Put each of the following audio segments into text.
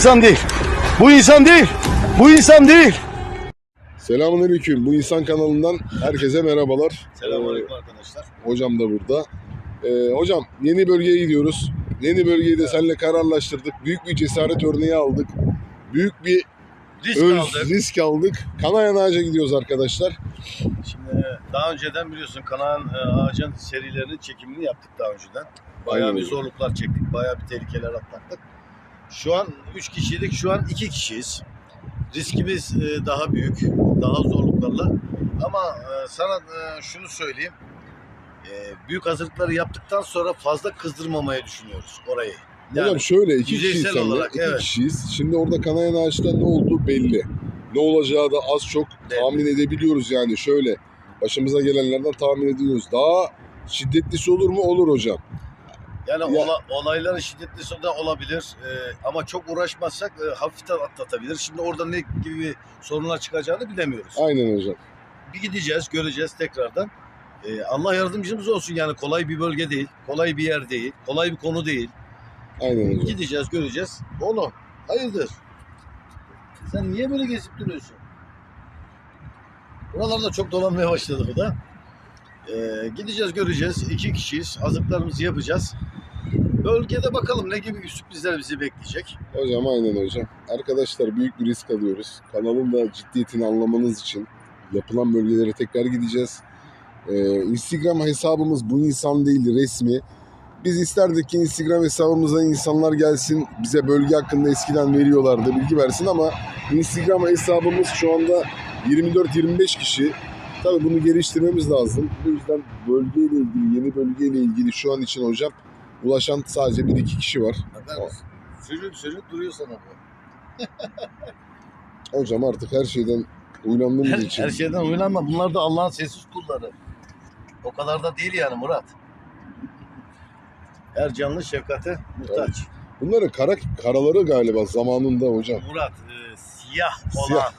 Bu insan değil. Bu insan değil. Bu insan değil. Selamünaleyküm. Bu insan kanalından herkese merhabalar. Selamünaleyküm arkadaşlar. Ee, hocam da burada. Ee, hocam yeni bölgeye gidiyoruz. Yeni bölgeyi de seninle kararlaştırdık. Büyük bir cesaret örneği aldık. Büyük bir Risk öz aldık. risk aldık. Kanayan Ağaç'a gidiyoruz arkadaşlar. Şimdi daha önceden biliyorsun Kanaan e, Ağaç'ın serilerinin çekimini yaptık daha önceden. Bayağı Aynen bir zorluklar çektik. Bayağı bir tehlikeler atlattık. Şu an 3 kişiydik. Şu an 2 kişiyiz. Riskimiz e, daha büyük. Daha zorluklarla. Ama e, sana e, şunu söyleyeyim. Büyük hazırlıkları yaptıktan sonra fazla kızdırmamayı düşünüyoruz orayı. Yani hocam şöyle iki kişiyiz seninle. olarak, iki evet. kişiyiz. Şimdi orada Kanayan Ağaç'ta ne olduğu belli. Ne olacağı da az çok Belli. tahmin edebiliyoruz yani. Şöyle başımıza gelenlerden tahmin ediyoruz. Daha şiddetlisi olur mu? Olur hocam. Yani Ya- ola- olayların şiddetlisi de olabilir Ee, ama çok uğraşmazsak e, hafiften atlatabilir. Şimdi orada ne gibi sorunlar çıkacağını bilemiyoruz. Aynen hocam. Bir gideceğiz, göreceğiz tekrardan. Ee, Allah yardımcımız olsun yani kolay bir bölge değil, kolay bir yer değil, kolay bir konu değil. Aynen hocam. Gideceğiz, göreceğiz. Oğlum, hayırdır? Sen niye böyle gezip duruyorsun? Buralarda çok dolanmaya başladı bu da. Ee, gideceğiz, göreceğiz. İki kişiyiz. Hazırlıklarımızı yapacağız. Bölgede bakalım ne gibi sürprizler bizi bekleyecek. Hocam aynen hocam. Arkadaşlar büyük bir risk alıyoruz. Kanalın da ciddiyetini anlamanız için yapılan bölgelere tekrar gideceğiz. Ee, Instagram hesabımız bu insan değil resmi. Biz isterdik ki Instagram hesabımıza insanlar gelsin bize bölge hakkında eskiden veriyorlardı bilgi versin ama Instagram hesabımız şu anda 24-25 kişi. Tabii bunu geliştirmemiz lazım. Bu yüzden bölgeyle ilgili, yeni bölgeyle ilgili şu an için hocam ulaşan sadece 1-2 kişi var. Bakar mısın? Sürünüp sürünüp duruyor sana bu. Hocam artık her şeyden uylandığımız Her, için. her şeyden oynanma. Bunlar da Allah'ın sessiz kulları. O kadar da değil yani Murat. Her canlı şefkate muhtaç. Bunların kara, karaları galiba zamanında hocam. Murat e, siyah olan Siyah.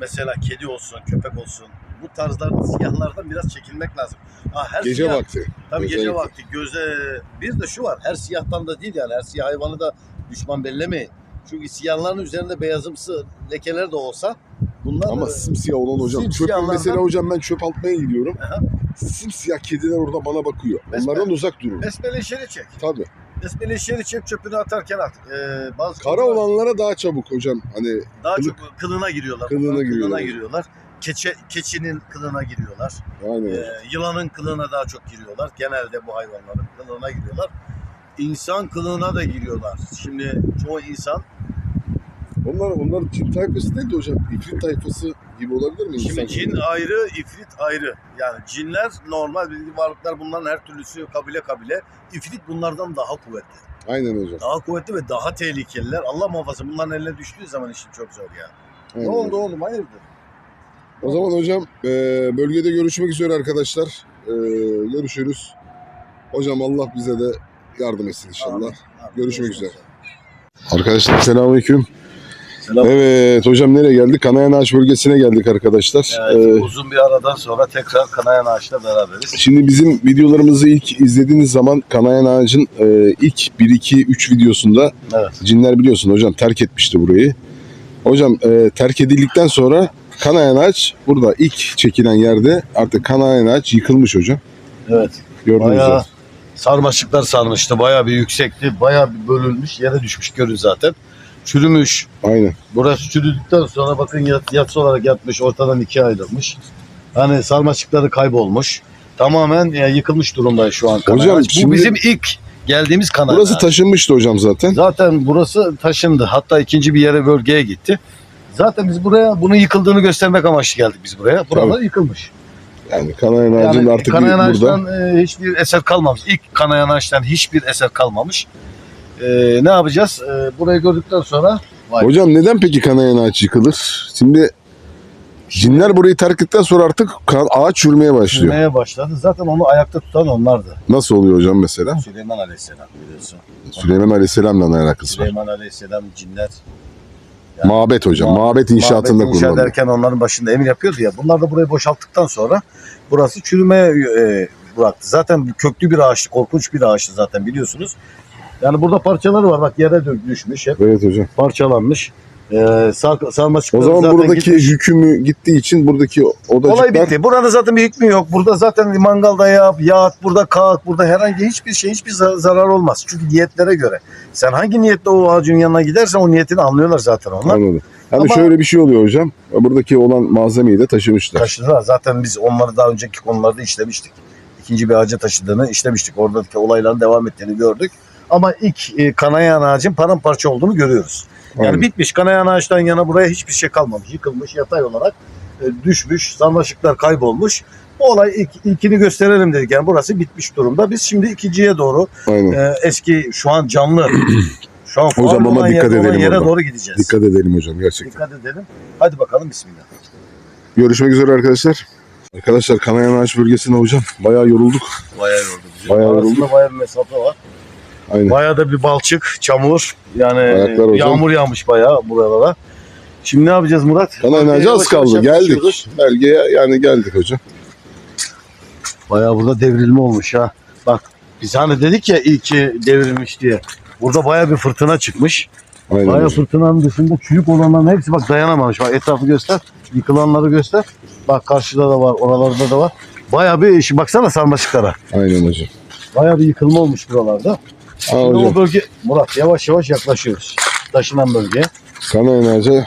mesela kedi olsun, köpek olsun. Bu tarzlarda siyahlardan biraz çekilmek lazım. Ha, her Gece siyah, vakti. Tabii gece özellikle. vakti göze bir de şu var. Her siyahtan da değil yani. Her siyah hayvanı da düşman bellemeyin. Çünkü siyahların üzerinde beyazımsı lekeler de olsa bunlar Ama simsiyah olan hocam. Çöp mesela hocam ben çöp atmaya gidiyorum. Aha. Simsiyah kediler orada bana bakıyor. Besbelli. Onlardan uzak durun. besmele işeri çek. Tabii. Besmele işeri çek çöpünü atarken at. Ee, bazı Kara olanlara daha çabuk hocam. Hani daha kılık- çok kılına giriyorlar. Kılığına Bunların giriyorlar. giriyorlar. Keçe, keçinin kılına giriyorlar. aynen. Ee, yılanın kılığına daha çok giriyorlar. Genelde bu hayvanların kılığına giriyorlar. İnsan kılığına da giriyorlar. Şimdi çoğu insan Onlar onlar cin tayfası değil de hocam. İfrit tayfası gibi olabilir mi? Şimdi insan cin ayrı, ifrit ayrı. Yani cinler normal bildiği varlıklar bunların her türlüsü kabile kabile. İfrit bunlardan daha kuvvetli. Aynen hocam. Daha kuvvetli ve daha tehlikeliler. Allah muhafaza bunların eline düştüğü zaman işin çok zor ya. Aynen. Ne oldu oğlum hayırdır? O zaman hocam e, bölgede görüşmek üzere arkadaşlar. E, görüşürüz. Hocam Allah bize de yardım etsin inşallah. Amin. Amin. Görüşmek üzere. Arkadaşlar selamünaleyküm. Selam. Evet hocam nereye geldik? Kanayan Ağaç bölgesine geldik arkadaşlar. Evet, Ee, uzun bir aradan sonra tekrar Kanayan Ağaç'la beraberiz. şimdi bizim videolarımızı ilk izlediğiniz zaman Kanayan Ağaç'ın e, ilk 1 2 3 videosunda Evet. cinler biliyorsun hocam terk etmişti burayı. Hocam e, terk edildikten sonra Kanayan Ağaç burada ilk çekilen yerde artık Kanayan Ağaç yıkılmış hocam. Evet. Gördüğünüz Bayağı gibi. sarmaşıklar sarmıştı. Bayağı bir yüksekti. Bayağı bir bölünmüş. Yere düşmüş görün zaten. Çürümüş. Aynen. Burası çürüdükten sonra bakın yat, yatsı olarak yatmış. Ortadan ikiye ayrılmış. Hani sarmaşıkları kaybolmuş. Tamamen e, yıkılmış durumda şu an Kanayan Hocam Ağaç. Bu şimdi- bizim ilk geldiğimiz Kanayan Burası Ağaç. taşınmıştı hocam zaten. Zaten burası taşındı. Hatta ikinci bir yere bölgeye gitti. Zaten biz buraya bunun yıkıldığını göstermek amaçlı geldik biz buraya. Buralar yıkılmış. Yani Kanayan Ağaç'ın Yani artık kanayan burada. ağaçtan e, hiçbir eser kalmamış. İlk kanayan ağaçtan hiçbir eser kalmamış. E, ne yapacağız? E, burayı gördükten sonra vay. Hocam neden peki Kanayan Ağaç yıkılır? Şimdi cinler burayı terk ettikten sonra artık ka- ağaç çürümeye başlıyor. Çürümeye başladı. Zaten onu ayakta tutan onlardı. Nasıl oluyor hocam mesela? Süleyman Aleyhisselam biliyorsun. Süleyman Aleyhisselam'la ne alakası var? Süleyman Aleyhisselam cinler. Yani Mabet hocam. Mabet- Mabet inşaatında Mabet inşa ederken onların başında emir yapıyordu ya. Bunlar da burayı boşalttıktan sonra burası çürümeye e, bıraktı. Zaten köklü bir ağaçtı, korkunç bir ağaçtı zaten biliyorsunuz. Yani burada parçaları var. Bak yere düşmüş hep. Evet hocam. Parçalanmış. Ee, sar, sarmaşıkları O zaman zaten buradaki gitmiş. hükümü gittiği için buradaki odacıklar Olay bitti. Burada zaten bir hükmü yok. Burada zaten mangalda yap, yağıt, burada kalk, burada herhangi hiçbir şey, hiçbir za- zarar olmaz. Çünkü niyetlere göre. Sen hangi niyetle o ağacın yanına gidersen o niyetini anlıyorlar zaten onlar. Anladım. Yani Ama- şöyle bir şey oluyor hocam. Buradaki olan malzemeyi de taşımışlar. Taşıdılar. Zaten biz onları daha önceki konularda işlemiştik. İkinci bir ağaca taşıdığını işlemiştik. Oradaki olayların devam ettiğini gördük. Ama ilk e, kanayan ağacın paramparça olduğunu görüyoruz. Yani Aynen. bitmiş. Kanayan ağaçtan yana buraya hiçbir şey kalmamış. Yıkılmış yatay olarak e, düşmüş. Sarmaşıklar kaybolmuş. Bu olay ilk, ilkini gösterelim dedik. Yani burası bitmiş durumda. Biz şimdi ikinciye doğru Aynen. e, eski şu an canlı şu an Hocam faul ama olan dikkat olan edelim yere orada. doğru gideceğiz. Dikkat edelim hocam gerçekten. Dikkat edelim. Hadi bakalım bismillah. Görüşmek üzere arkadaşlar. Arkadaşlar Kanayan Ağaç bölgesinde hocam bayağı yorulduk. Bayağı yordu bizi. Bayağı Arasında yoruldu. bayağı bir mesafe var. Aynen. Bayağı da bir balçık, çamur. Yani Ayaklar hocam. yağmur yağmış bayağı buralara. Şimdi ne yapacağız Murat? Ağacı az kaldı. Geldik. Belgeye yani geldik hocam. Bayağı burada devrilme olmuş ha. Bak biz hani dedik ya iyi ki devrilmiş diye. Burada bayağı bir fırtına çıkmış. Aynen Bayağı hocam. fırtınanın dışında çürük olanların hepsi bak dayanamamış. Bak etrafı göster. Yıkılanları göster. Bak karşıda da var, oralarda da var. Bayağı bir iş. Baksana sarmaşıklara. Aynen hocam. Bayağı bir yıkılma olmuş buralarda. Şimdi hocam. o bölge Murat yavaş yavaş yaklaşıyoruz. Taşınan bölgeye. Kanayan Ağacı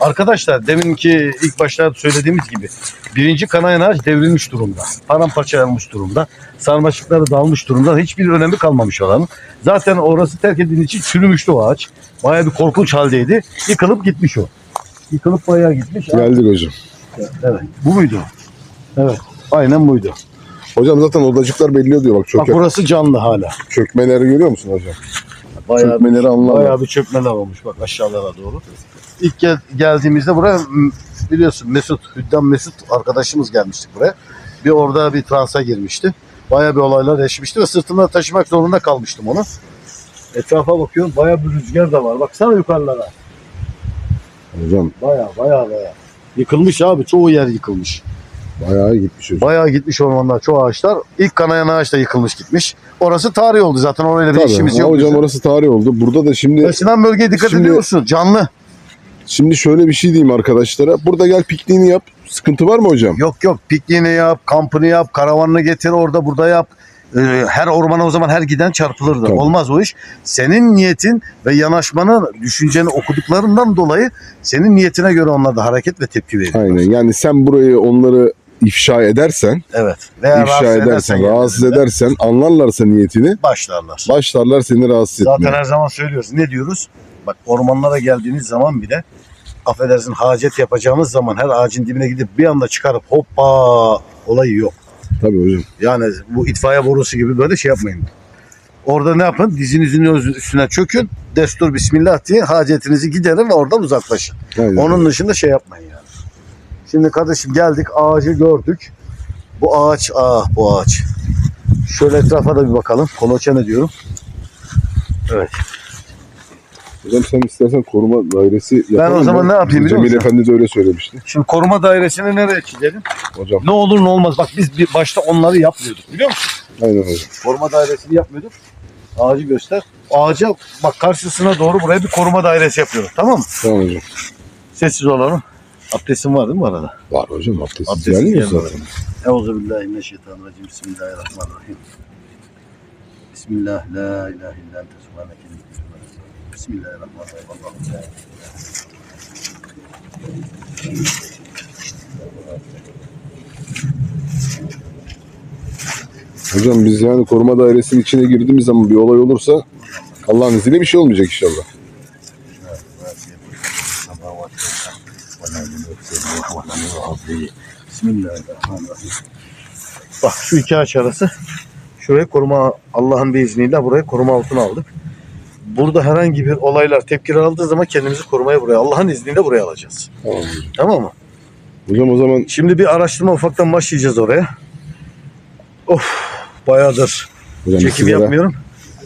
Arkadaşlar deminki ilk başta söylediğimiz gibi birinci kanayan ağaç devrilmiş durumda. Paramparçalanmış durumda. Sarmaşıkları dağılmış durumda. Hiçbir önemi kalmamış oranın. Zaten orası terk edildiği için çürümüştü o ağaç. Bayağı bir korkunç haldeydi. Yıkılıp gitmiş o. Yıkılıp bayağı gitmiş. geldik hocam. Evet. Bu muydu? Evet. Aynen buydu. Hocam zaten odacıklar belli oluyor bak Bak çöke, burası canlı hala. çökmeleri görüyor musun hocam? Bayağı Çökmeleri anlar. Bayağı bir çökmeler olmuş bak aşağılara doğru. İlk gel- geldiğimizde buraya m, biliyorsun Mesut, Hüddam Mesut arkadaşımız gelmiştik buraya. Bir orada bir transa girmişti. Bayağı bir olaylar yaşamıştı ve sırtımda taşımak zorunda kalmıştım onu. Etrafa bakıyorum bayağı bir rüzgar da var. Baksana yukarılara. Hocam Bayağı bayağı bayağı. Yıkılmış abi çoğu yer yıkılmış. Bayağı gitmiş hocam. Bayağı gitmiş ormanlar çoğu ağaçlar. İlk kanayan ağaç da yıkılmış gitmiş. Orası tarih oldu zaten orayla bir Tabii. işimiz yok. hocam bizim. orası tarih oldu. Burada da şimdi Taşınan bölgeye dikkat Şimdi- ediyor musun? Canlı. şimdi şöyle bir şey diyeyim arkadaşlara. Burada gel pikniğini yap. Sıkıntı var mı hocam? Yok yok pikniğini yap, kampını yap, karavanını getir orada burada yap. Ee, her ormana o zaman her giden çarpılırdı. Tabii. Olmaz o iş. Senin niyetin ve yanaşmanın, düşünceni okuduklarından dolayı senin niyetine göre onlar da hareket ve tepki veriyor. Aynen. Yani sen burayı onları ifşa edersen, Evet. Veya ifşa rahatsız edersen, edersen rahatsız edersen, anlarlarsa niyetini, başlarlar. başlarlar seni rahatsız Zaten etmeye. her zaman söylüyoruz. Ne diyoruz? Bak ormanlara geldiğiniz zaman bile affedersin hacet yapacağımız zaman her ağacın dibine gidip bir anda çıkarıp hoppa olayı yok. Tabii hocam. Yani bu itfaiye borusu gibi böyle şey yapmayın. Orada ne yapın? Dizinizin üstüne çökün. Destur bismillah diye hacetinizi giderin ve oradan uzaklaşın. Aynen. Onun dışında şey yapmayın yani. Şimdi kardeşim geldik ağacı gördük. Bu ağaç ah bu ağaç. Şöyle etrafa da bir bakalım. Koloçe ne diyorum? Evet. Hocam sen istersen koruma dairesi yapalım o zaman mı? ne yapayım biliyor Cemil musun? Efendi de öyle söylemişti. Şimdi koruma dairesini nereye çizelim? Hocam. Ne olur ne olmaz. Bak biz bir başta onları yapmıyorduk biliyor musun? Aynen hocam. Koruma dairesini yapmıyorduk. Ağacı göster. Ağaca bak karşısına doğru buraya bir koruma dairesi yapıyoruz. Tamam mı? Tamam hocam. Sessiz olalım. Abdestin var değil mi arada? Var hocam Abdestsiz gelmiyor gelmiyor. zaten. Euzubillahimineşşeytanirracim. Bismillahirrahmanirrahim. Bismillah. La ilahe illa ente subhaneke. Bismillahirrahmanirrahim. Hocam biz yani koruma dairesinin içine girdiğimiz zaman bir olay olursa Allah'ın izniyle bir şey olmayacak inşallah. Bismillahirrahmanirrahim. Bak şu iki ağaç arası. Şuraya koruma Allah'ın bir izniyle buraya koruma altına aldık. Burada herhangi bir olaylar tepkiler aldığı zaman kendimizi korumaya buraya Allah'ın izniyle buraya alacağız. Tamam. Tamam mı? Hocam o zaman Şimdi bir araştırma ufaktan başlayacağız oraya. Of bayağıdır hocam çekim yapmıyorum.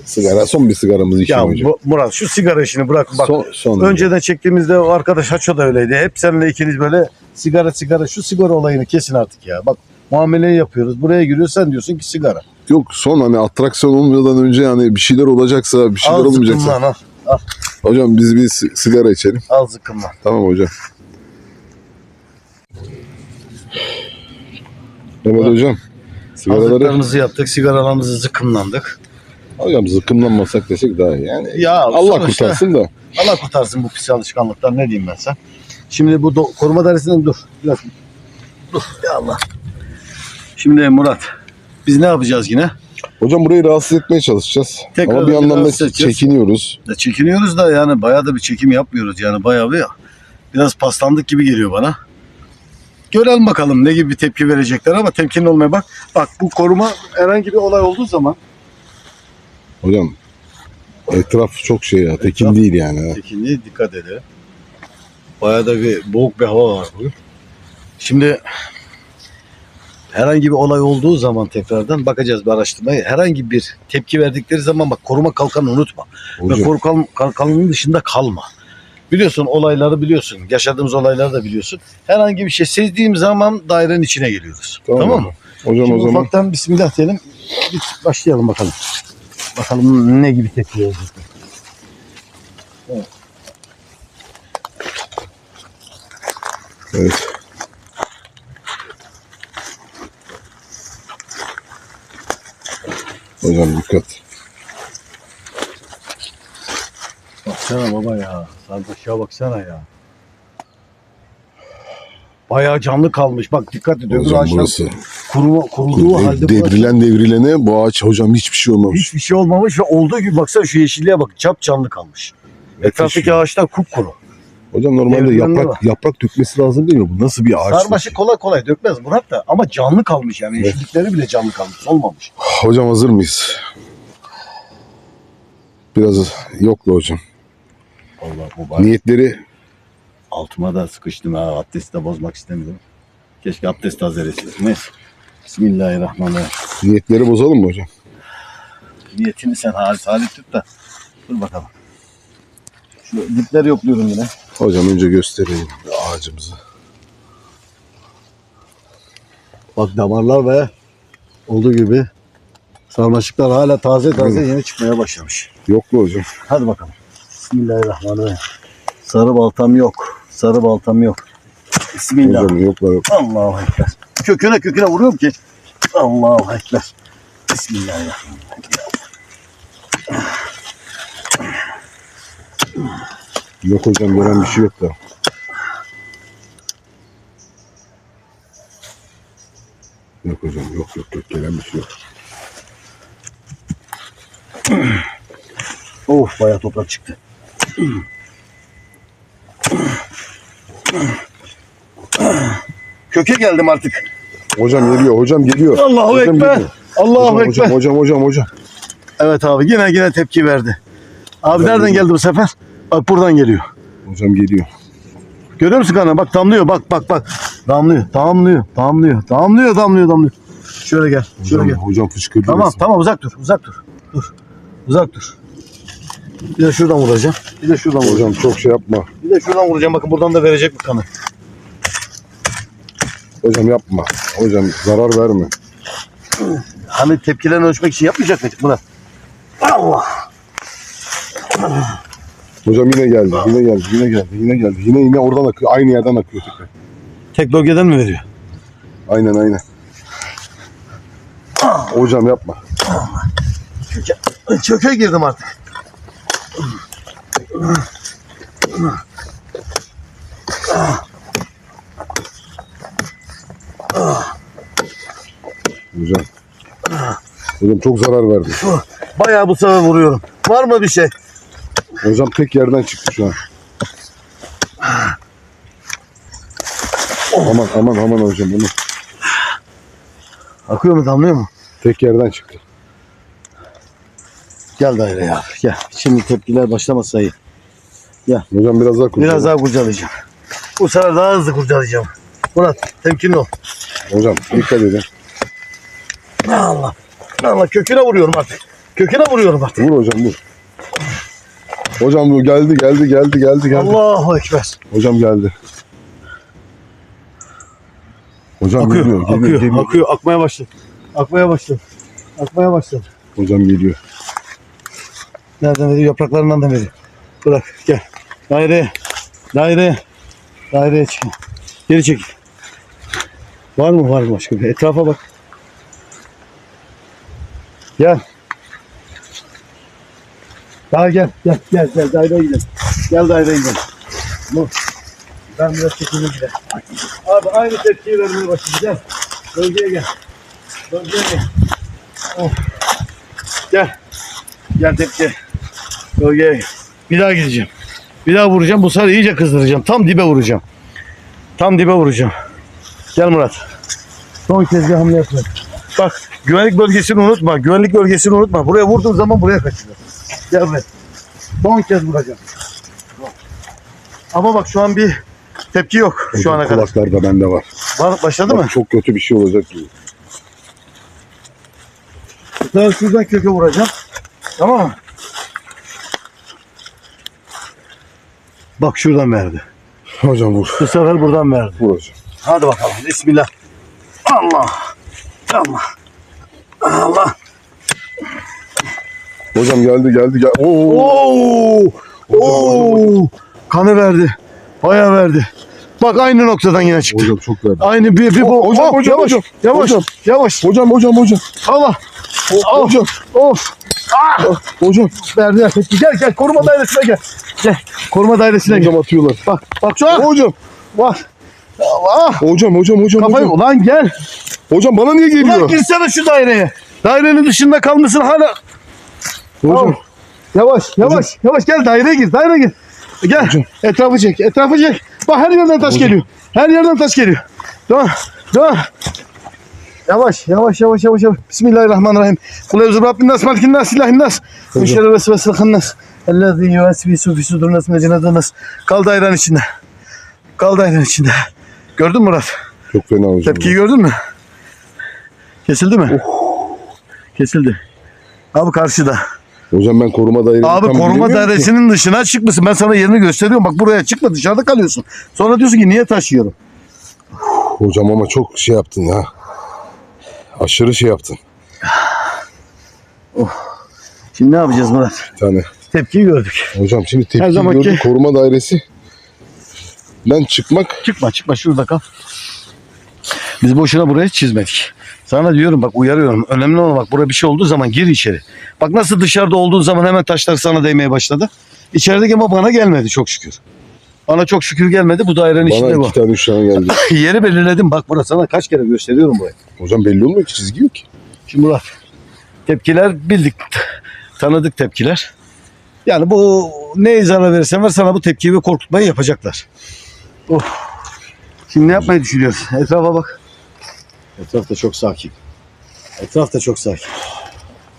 Sigara son bir sigaramızı Ya içelim hocam. bu- Murat şu sigara işini bırak bak. son, son. Önceden çektiğimizde o arkadaş Haço da öyleydi. Hep seninle ikiniz böyle sigara sigara şu sigara olayını kesin artık ya. Bak muameleyi yapıyoruz. Buraya giriyorsun sen diyorsun ki sigara. Yok son hani atraksiyon olmadan önce yani bir şeyler olacaksa bir şeyler Al olmayacaksa. zıkkımlan al. Hocam biz bir si- sigara içelim. Al zıkkımlan. Tamam hocam. Evet hocam. Sigaraları Hazırlıklarımızı yaptık. Sigaralarımızı zıkkımlandık. Hocam zıkkımlanmasak desek daha iyi. Yani Ya Allah sonuçta- kurtarsın da. Allah kurtarsın bu pis alışkanlıktan ne diyeyim ben sen. Şimdi bu do- koruma dairesinden dur. Biraz dur ya Allah. Şimdi Murat biz ne yapacağız yine? Hocam burayı rahatsız etmeye çalışacağız. Tekrar Ama bir yandan da çekiniyoruz. Ya çekiniyoruz da yani bayağı da bir çekim yapmıyoruz yani bayağı bir biraz paslandık gibi geliyor bana. Görelim bakalım ne gibi bir tepki verecekler ama temkinli olmaya bak. Bak bu koruma herhangi bir olay olduğu zaman Hocam etraf çok şey ya. Tekin Etraf- değil yani. ha. Tekinliğe dikkat edelim. Bayağı da bir boğuk bir hava var bugün. Şimdi herhangi bir olay olduğu zaman tekrardan bakacağız bir araştırmaya. Herhangi bir tepki verdikleri zaman bak koruma kalkanı unutma. Ve Hocam, koruma kalkanının dışında kalma. Biliyorsun olayları biliyorsun. Yaşadığımız olayları da biliyorsun. Herhangi bir şey sezdiğim zaman dairenin içine geliyoruz. Tamam. Tamam, mı? hocam Şimdi o zaman ufaktan bismillah diyelim. Bir başlayalım bakalım. Bakalım ne gibi tepki verecek. evet. Hocam dikkat. Baksana baba ya. Sarmaşığa baksana ya. Bayağı canlı kalmış. Bak dikkat. Öbür Hocam burası. Kuruma, kuruduğu Dev- halde devrilen devrilene bu ağaç hocam hiçbir şey olmamış. hiçbir şey olmamış ve olduğu gibi baksana şu yeşilliğe bak. Çap canlı kalmış. Etraftaki ağaçlar kupkuru. Hocam normalde devrilenler yaprak yaprak dökmesi lazım değil mi? Bu nasıl bir ağaç? Sarmaşık kolay kolay dökmez Murat da ama canlı kalmış yani. Evet. Yeşillikleri bile canlı kalmış. Olmamış. Hocam hazır mıyız? Biraz yokla hocam. Allah bari Niyetleri altıma da sıkıştım ha. Abdesti de bozmak istemedim. Keşke abdest tazeleseydim. Neyse. Bismillahirrahmanirrahim. niyetleri bozalım mı hocam? Niyetini sen halis halis tut da. Dur bakalım. Şu dipleri yokluyorum yine. Hocam önce göstereyim ağacımızı. Bak damarlar ve olduğu gibi sarmaşıklar hala taze taze yeni çıkmaya başlamış. Yokla hocam. Hadi bakalım. Bismillahirrahmanirrahim. Sarı baltam yok. Sarı baltam yok. Bismillah. Hocam yokla yok. Allahu Ekber. Köküne köküne vuruyorum ki. Allahu Ekber. Bismillahirrahmanirrahim. Yok hocam gelen bir şey yok da. Yok hocam yok yok yok gelen bir şey yok. Of bayağı toprak çıktı. Köke geldim artık. Hocam geliyor hocam geliyor. Allahu Hocam Ekber. geliyor. Allahu hocam, Ekber. hocam hocam hocam hocam. Evet abi yine yine tepki verdi. Abi Hocam nereden geldi bu sefer? Bak buradan geliyor. Hocam geliyor. Görüyor musun kana? Bak damlıyor. Bak bak bak. Damlıyor. Damlıyor. Damlıyor. Damlıyor. Damlıyor. Damlıyor. Şöyle gel. Şöyle Hocam, gel. hocam fışkırdı Tamam resmen. tamam uzak dur. Uzak dur. Dur. Uzak dur. Bir de şuradan vuracağım. Bir de şuradan vuracağım. Hocam çok şey yapma. Bir de şuradan vuracağım. Bakın buradan da verecek bu kanı. Hocam yapma. Hocam zarar verme. Hani tepkilerini ölçmek için yapmayacak mıydık Murat? Allah. Hocam yine geldi. Yine geldi. Yine geldi. Yine geldi. Yine yine oradan akıyor. Aynı yerden akıyor tekrar. Tek bölgeden mi veriyor? Aynen aynen. Hocam yapma. Köke, köke girdim artık. Hocam. Hocam çok zarar verdi. Bayağı bu sefer vuruyorum. Var mı bir şey? Hocam tek yerden çıktı şu an. Aman aman aman hocam bunu Akıyor mu damlıyor mu? tek yerden çıktı. Gel daire ya. Gel. Şimdi tepkiler başlamasa iyi. Hocam biraz daha kurtaralım. Biraz daha kurcalayacağım. Bu sefer daha hızlı kurcalayacağım. Murat temkinli ol. Hocam dikkat edin. Allah. Allah köküne vuruyorum artık. Köküne vuruyorum artık. Vur hocam vur. Hocam bu geldi geldi geldi geldi geldi. Allahu Ekber. Hocam geldi. Hocam Akıyor, geliyor, geliyor, akıyor, geliyor. akıyor. Akmaya başladı. Akmaya başladı. Akmaya başladı. Hocam geliyor. Nereden veriyor? Yapraklarından da veriyor. Bırak gel. Daireye. Daireye. Daireye çık. Geri çek. Var mı var mı başka bir? Etrafa bak. Gel. Daha gel. Gel gel gel daireye gidelim. Gel daireye gidelim. Bu. Ben biraz çekeyim gidelim. Abi aynı tepkiyi vermeye başladı. Gel. Bölgeye gel. Bölgeye gel. Oh. Gel. Gel tepki. Bölgeye gel. Bir daha gideceğim. Bir daha vuracağım. Bu sefer iyice kızdıracağım. Tam dibe vuracağım. Tam dibe vuracağım. Gel Murat. Son kez bir hamle yapıyorum. Bak güvenlik bölgesini unutma. Güvenlik bölgesini unutma. Buraya vurduğun zaman buraya kaçıyor. Gel buraya. Son kez vuracağım. Ama bak şu an bir tepki yok şu ana kadar. kulaklar da bende var. Var, başladı mı? Bak, çok kötü bir şey olacak gibi. Daha şuradan köke vuracağım. Tamam mı? Bak şuradan verdi. Hocam vur. Bu sefer buradan verdi. Vur hocam. Hadi bakalım. Bismillah. Allah. Allah. Allah. Hocam geldi geldi. Gel. Oo. Oo. Oo. Kanı verdi. Bayağı verdi. Bak aynı noktadan yine çıktı. Hocam çok verdi. Aynı bir bir bu. Hocam, hocam, yavaş, hocam. Yavaş. Hocam. Yavaş. Hocam hocam hocam. Allah. O- Of. Hocam. Of. Ah. Hocam. Verdi. Gel gel koruma dairesine gel. Gel. Koruma dairesine gel. Hocam atıyorlar. Bak. Bak şu an. Hocam. Var. Allah. Hocam hocam hocam. Kafayı hocam. ulan gel. Hocam bana niye Ulan geliyor? girsene şu daireye. Dairenin dışında kalmışsın hala. Hocam. Yavaş yavaş yavaş gel daireye gir daireye gir. Gel Hocam. etrafı çek etrafı çek. Bak her yerden taş Hocam. geliyor. Her yerden taş geliyor. Devam devam. Yavaş yavaş yavaş yavaş yavaş. Bismillahirrahmanirrahim. Kul evzu Rabbin nas malikin nas ilahin nas. Min şerri vesvesil hannas. Ellezî yuvesvisu fi sudur nas cennetin nas. Kal dairenin içinde. Kal dairenin içinde. Gördün mü Murat? Çok fena hocam. Tepkiyi gördün mü? Kesildi mi? Kesildi. Abi karşıda. Hocam ben koruma dairesini Abi koruma ki. dairesinin dışına çıkmışsın. Ben sana yerini gösteriyorum. Bak buraya çıkma dışarıda kalıyorsun. Sonra diyorsun ki niye taşıyorum? Hocam ama çok şey yaptın ya. Aşırı şey yaptın. Şimdi ne yapacağız Murat? Bir tane. Tepkiyi gördük. Hocam şimdi Her tepki zamanki- gördük koruma dairesi. Ben çıkmak Çıkma çıkma şurada kal. Biz boşuna burayı çizmedik. Sana diyorum bak uyarıyorum. Önemli olan bak buraya bir şey olduğu zaman gir içeri. Bak nasıl dışarıda olduğun zaman hemen taşlar sana değmeye başladı. İçerideki ama bana gelmedi çok şükür. Bana çok şükür gelmedi. Bu dairenin içinde bana bu. iki tane üç tane geldi. Yeri belirledim. Bak burası sana kaç kere gösteriyorum burayı. Hocam belli olmuyor ki çizgi yok ki. Şimdi Murat tepkiler bildik. Tanıdık tepkiler. Yani bu ne zarar verirsen ver sana bu tepkiyi ve korkutmayı yapacaklar. Oh. Şimdi ne yapmayı düşünüyoruz? Etrafa bak. Etraf da çok sakin. Etraf da çok sakin.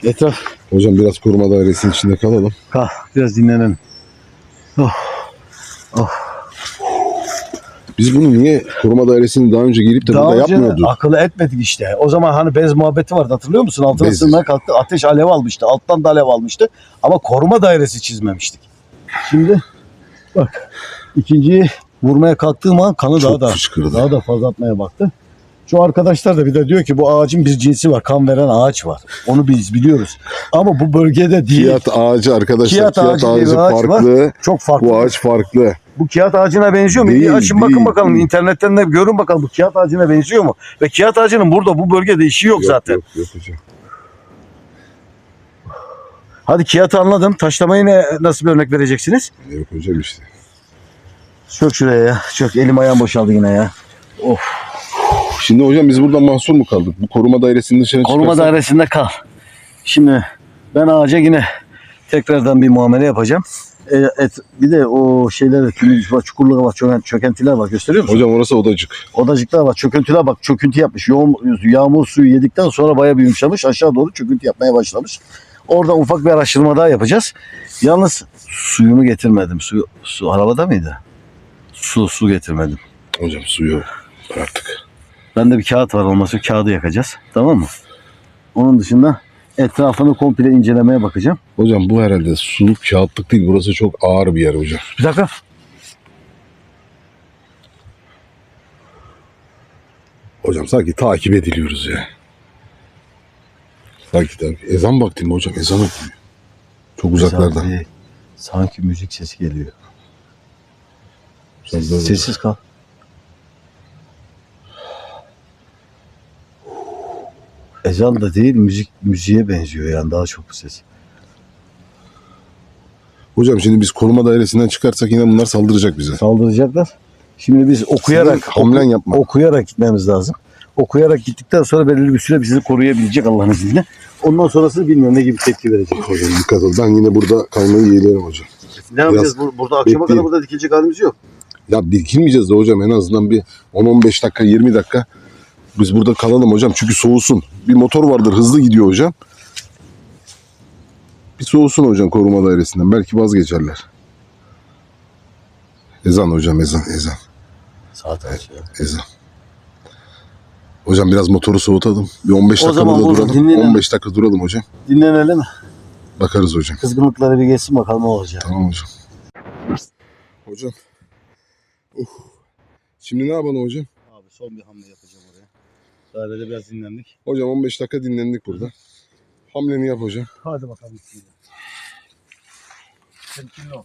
Etraf. Hocam biraz koruma dairesinin içinde kalalım. Kal. Biraz dinlenelim. Biz bunu niye koruma dairesini daha önce gelip de Daha burada önce yapmıyorduk? akıl etmedik işte. O zaman hani bez muhabbeti vardı hatırlıyor musun? Altına Bez. kalktı. Ateş alev almıştı. Alttan da alev almıştı. Ama koruma dairesi çizmemiştik. Şimdi bak ikinciyi vurmaya kalktığım an kanı Çok daha da fışkırdı. daha da fazla atmaya baktı. Şu arkadaşlar da bir de diyor ki bu ağacın bir cinsi var. Kan veren ağaç var. Onu biz biliyoruz. Ama bu bölgede değil. Kiyat ağacı arkadaşlar. Kiyat Kiyat, ağacı ağacı ağaç var. farklı. Çok farklı. Bu ağaç farklı. Bu kağıt ağacına benziyor mu? Değil, Bir açın bakın değil, bakalım. değil. internetten de görün bakalım bu kağıt ağacına benziyor mu? Ve kağıt ağacının burada bu bölgede işi yok, zaten. Yok, yok hocam. Hadi kağıtı anladım. Taşlamayı ne, nasıl bir örnek vereceksiniz? Yok hocam işte. Çök şuraya ya. Çök. Elim ayağım boşaldı yine ya. Şimdi hocam biz buradan mahsur mu kaldık? Bu koruma dairesinin dışına Koruma çıkarsak- dairesinde kal. Şimdi ben ağaca yine tekrardan bir muamele yapacağım. E, et, bir de o şeyler, var, çukurlar var, çöken, çökentiler var. Gösteriyor musun? Hocam orası odacık. Odacıklar var, çöküntüler bak. Çöküntü yapmış. Yoğun, yağmur suyu yedikten sonra bayağı bir yumuşamış. Aşağı doğru çöküntü yapmaya başlamış. Orada ufak bir araştırma daha yapacağız. Yalnız suyumu getirmedim. Su, su arabada mıydı? Su, su getirmedim. Hocam suyu artık. Bende bir kağıt var olması kağıdı yakacağız. Tamam mı? Onun dışında etrafını komple incelemeye bakacağım. Hocam bu herhalde su kağıtlık değil. Burası çok ağır bir yer hocam. Bir dakika. Hocam sanki takip ediliyoruz ya. Takip takip. Ezan vakti mi hocam? Ezan okunuyor. Çok uzaklardan. Sanki, sanki müzik sesi geliyor. Sen böyle- Sessiz kal. Ezan da değil müzik müziğe benziyor yani daha çok bu ses. Hocam şimdi biz koruma dairesinden çıkarsak yine bunlar saldıracak bize. Saldıracaklar. Şimdi biz okuyarak Senin hamlen yapma. okuyarak gitmemiz lazım. Okuyarak gittikten sonra belirli bir süre bizi koruyabilecek Allah'ın izniyle. Ondan sonrasını bilmiyorum ne gibi tepki verecek. Hocam dikkat ol. Ben yine burada kalmayı yeğlerim hocam. Ne yapacağız? Bu- Burada akşama bekleyin. kadar burada dikilecek halimiz yok. Ya birikilmeyeceğiz de hocam en azından bir 10-15 dakika 20 dakika biz burada kalalım hocam çünkü soğusun. Bir motor vardır hızlı gidiyor hocam. Bir soğusun hocam koruma dairesinden belki vazgeçerler. Ezan hocam ezan ezan Saat kaç ya? ezan. Hocam biraz motoru soğutalım. Bir 15 O dakika zaman burada burada duralım. dinlenelim. 15 dakika duralım hocam. Dinlenelim. Bakarız hocam. Kızgınlıkları bir geçsin bakalım ne olacak. Tamam hocam. Hocam. Uf. Şimdi ne yapalım hocam? Abi son bir hamle yapacağım oraya. Dairede biraz dinlendik. Hocam 15 dakika dinlendik burada. Hamleni yap hocam. Hadi bakalım. bismillah. Temkinli ol.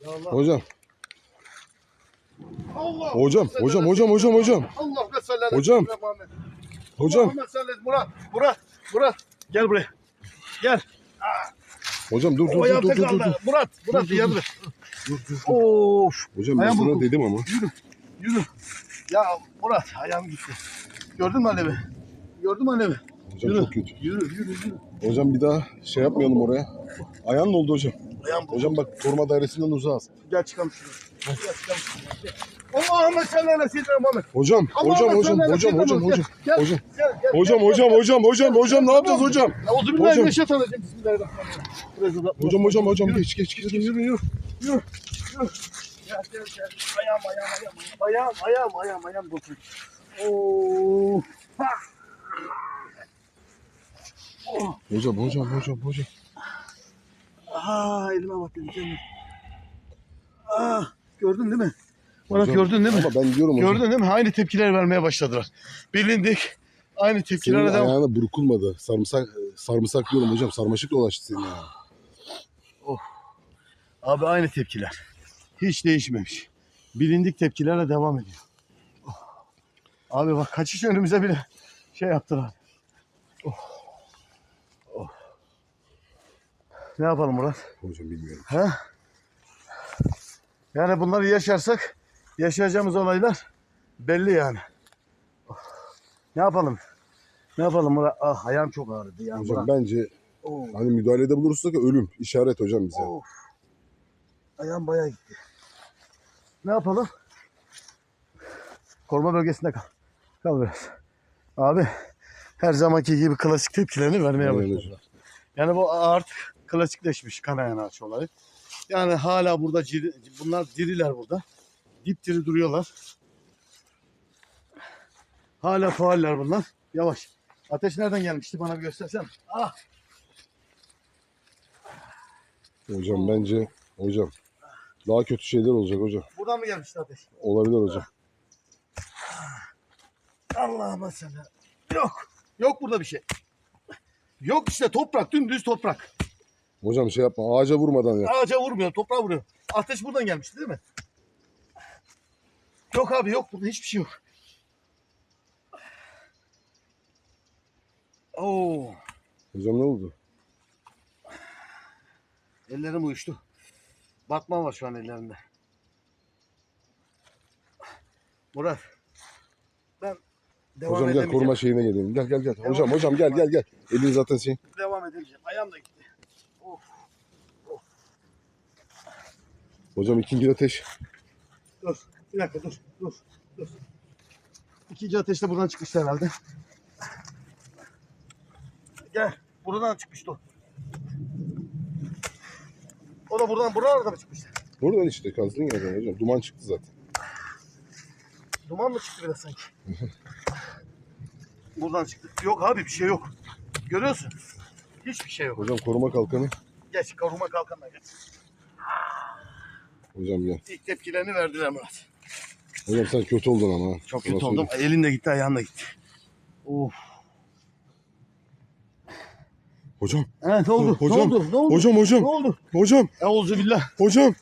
Ya Allah. Hocam. Allah. Hocam, hocam, hocam, hocam, hocam. Allah mesela. Hocam. Hocam, Murat, Murat, Murat. Gel buraya. Gel. hocam dur dur O dur dur dur. dur. Murat, Murat Dur, yardım. Dur dur. dur. Of. Hocam ben sana dedim ama. Yürü. Ya Murat ayağım gitti. Gördün mü Alevi? Gördün mü Alevi? Hocam Yürü. çok kötü. Yürü yürü yürü. Hocam bir daha şey yapmayalım oraya. Ayağın ne oldu hocam? Ayağım. Hocam bak koruma dairesinden uzağız. Gel çıkalım şuraya. Gel çıkalım şuraya. Gel. Allah'ım sen ala seyyidina Muhammed. Hocam, hocam, hocam, hocam, hocam, hocam. Hocam, hocam, hocam, hocam, hocam, hocam, ne yapacağız hocam? Euzu Hocam. Bismillahirrahmanirrahim. Hocam, hocam, geç, geç, geç. Yürü yürü yürü. Yürü. Gel gel gel. Ayağım ayağım ayağım. Ayağım ayağım ayağım dokun. Oo. Hocam, hocam, hocam, hocam. Aa elime bak kendime. Aa gördün değil mi? Murat Hocam, gördün değil mi? Ama ben diyorum hocam. Gördün değil mi? Aynı tepkiler vermeye başladılar. Bilindik. Aynı Senin tepkilere devam. ayağına burkulmadı. Sarımsak, sarımsak diyorum hocam. Sarmaşık dolaştı senin ayağına. Abi aynı tepkiler. Hiç değişmemiş. Bilindik tepkilerle devam ediyor. Oh. Abi bak kaçış önümüze bile şey yaptılar. Oh. Oh. Ne yapalım Murat? Hocam bilmiyorum. He? Yani bunları yaşarsak yaşayacağımız olaylar belli yani. Oh. Ne yapalım? Ne yapalım? Ah ayağım çok ağrıdı ya. Hocam bence Oh. hani müdahalede bulursak ölüm. işaret hocam bize. Of. Ayağım bayağı gitti. Ne yapalım? Koruma bölgesinde kal. Kal biraz. Abi her zamanki gibi klasik tepkilerini vermeye başladılar. Yani bu artık klasikleşmiş kanayan ağaç olayı. Yani hala burada ciri, bunlar diriler burada. Dipdiri duruyorlar. Hala faaller bunlar. Yavaş. Ateş nereden gelmişti bana bir göstersen. Ah Hocam bence hocam daha kötü şeyler olacak hocam. buradan mı gelmişti ateş? Olabilir hocam. Allah'ıma sen. Yok. Yok burada bir şey. Yok işte toprak. Dümdüz toprak. Hocam şey yapma ağaca vurmadan yap. Ağaca vurmuyor. Toprağa vuruyor. Ateş buradan gelmişti değil mi? Yok abi yok. Burada hiçbir şey yok. Oo. Hocam ne oldu? Ellerim uyuştu. Batman var şu an ellerimde. Murat. Ben devam hocam gel edemeyeceğim. koruma şeyine gelelim. Gel gel gel. Devam Hocam hocam gel gel gel. Elin zaten şey. Devam edemeyeceğim. Ayağım da gitti. Of. Hocam ikinci ateş. Dur. Bir dakika dur. Dur. Dur. İkinci ateş de buradan çıkmıştı herhalde. Gel. Buradan çıkmıştı o. O da buradan buradan mı çıkmıştı? Buradan işte kazdın ya hocam. Duman çıktı zaten. Duman mı çıktı biraz sanki? buradan çıktı. Yok abi bir şey yok. Görüyorsun. Hiçbir şey yok. Hocam koruma kalkanı. Geç koruma kalkanına geç. Hocam gel. İlk tepkilerini verdiler Murat. Hocam sen kötü oldun ama. Çok kötü oldum. Elin de gitti, ayağın da gitti. Of. Hocam. Evet ne oldu? Hocam, ne oldu? Ne oldu? Hocam hocam. Ne oldu? Hocam. Euzu billah. Hocam.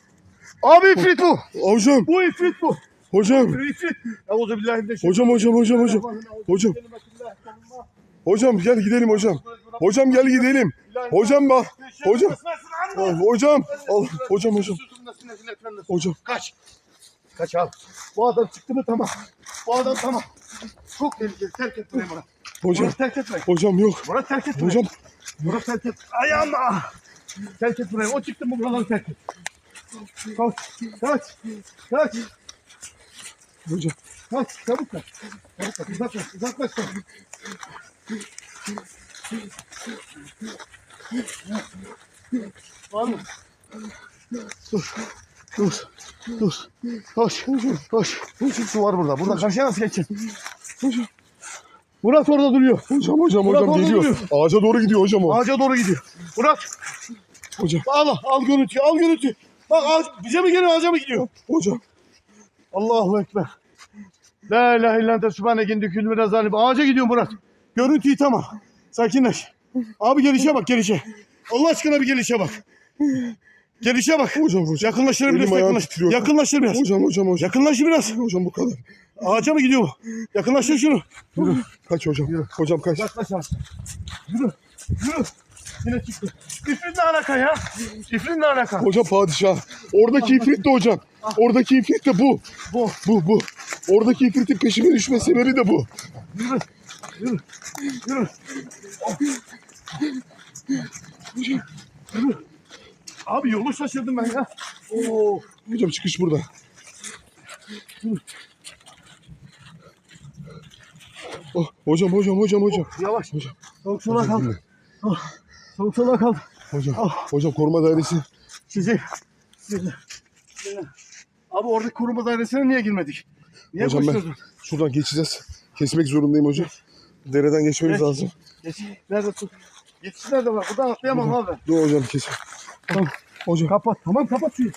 Abi ifrit bu. Hocam. Bu ifrit bu. Hocam. İfrit. Euzu billahi Hocam hocam hocam hocam. Hocam. Hocam gel gidelim hocam. Hocam gel gidelim. Hocam bak. Hocam. Hocam. Hocam hocam. Hocam. Kaç. Kaç al. Bu adam çıktı mı tamam. Bu adam tamam. Çok tehlikeli. Terk et burayı Murat. Hocam. Murat terk etme. Hocam yok. Murat terk et burayı. Hocam. Murat terk et. Ayağımda. Terk et burayı. O çıktı mı buraları terk et. Kaç. Kaç. Kaç. Hocam. Kaç. Çabuk kaç. Çabuk kaç. Uzaklaş. Uzaklaş. Var mı? Dur. Dur. Dur. Koş. Koş. Su var burada. Burada karşıya nasıl geçeceksin? Murat orada duruyor. Hocam hocam Murat hocam orada geliyor. duruyor. Ağaca doğru gidiyor hocam o. Ağaca doğru gidiyor. Murat Hocam. al al görüntüyü al görüntüyü. Bak ağaç, bize mi geliyor ağaca mı gidiyor? Hocam. Allahu Ekber. La ilahe illa ente sübhaneke inni külü ve zalim. Ağaca gidiyor Murat. Görüntüyü tamam. Sakinleş. Abi gelişe bak gelişe. Allah aşkına bir gelişe bak. Gelişe bak. Hocam hocam. Yakınlaştır biraz Elim ayağım yakınlaş. titriyor. Yakınlaştır biraz. Hocam hocam hocam. Yakınlaştır biraz. Hocam bu kadar. Ağaca mı gidiyor bu? Yakınlaştır şunu. Kaç hocam. Hocam kaç. Yaklaş abi. Yürü. Yürü. Yine çıktı. İfrit ne alaka ya? İfrit ne alaka? Hocam padişah. Oradaki ifrit de hocam. Oradaki ifrit de bu. Bu. Bu bu. Oradaki ifritin peşime düşme sebebi de bu. Yürü. Yürü. Yürü. Yürü. Abi yolu şaşırdım ben ya. Oo. Hocam çıkış burada. Oh, hocam hocam hocam hocam. Yavaş. Hocam. Soğuk sola kal. Oh, Soğuk sola kal. Hocam. Ah. Hocam koruma dairesi. Sizi. Sizi. Abi oradaki koruma dairesine niye girmedik? Niye Hocam ben şuradan geçeceğiz. Kesmek zorundayım hocam. Dereden geçmemiz Geç. lazım. Geç. Nerede tut? Geçiş nerede var? Buradan atlayamam abi. Dur hocam kes. Tamam. Hocam. Kapat. Tamam kapat suyu.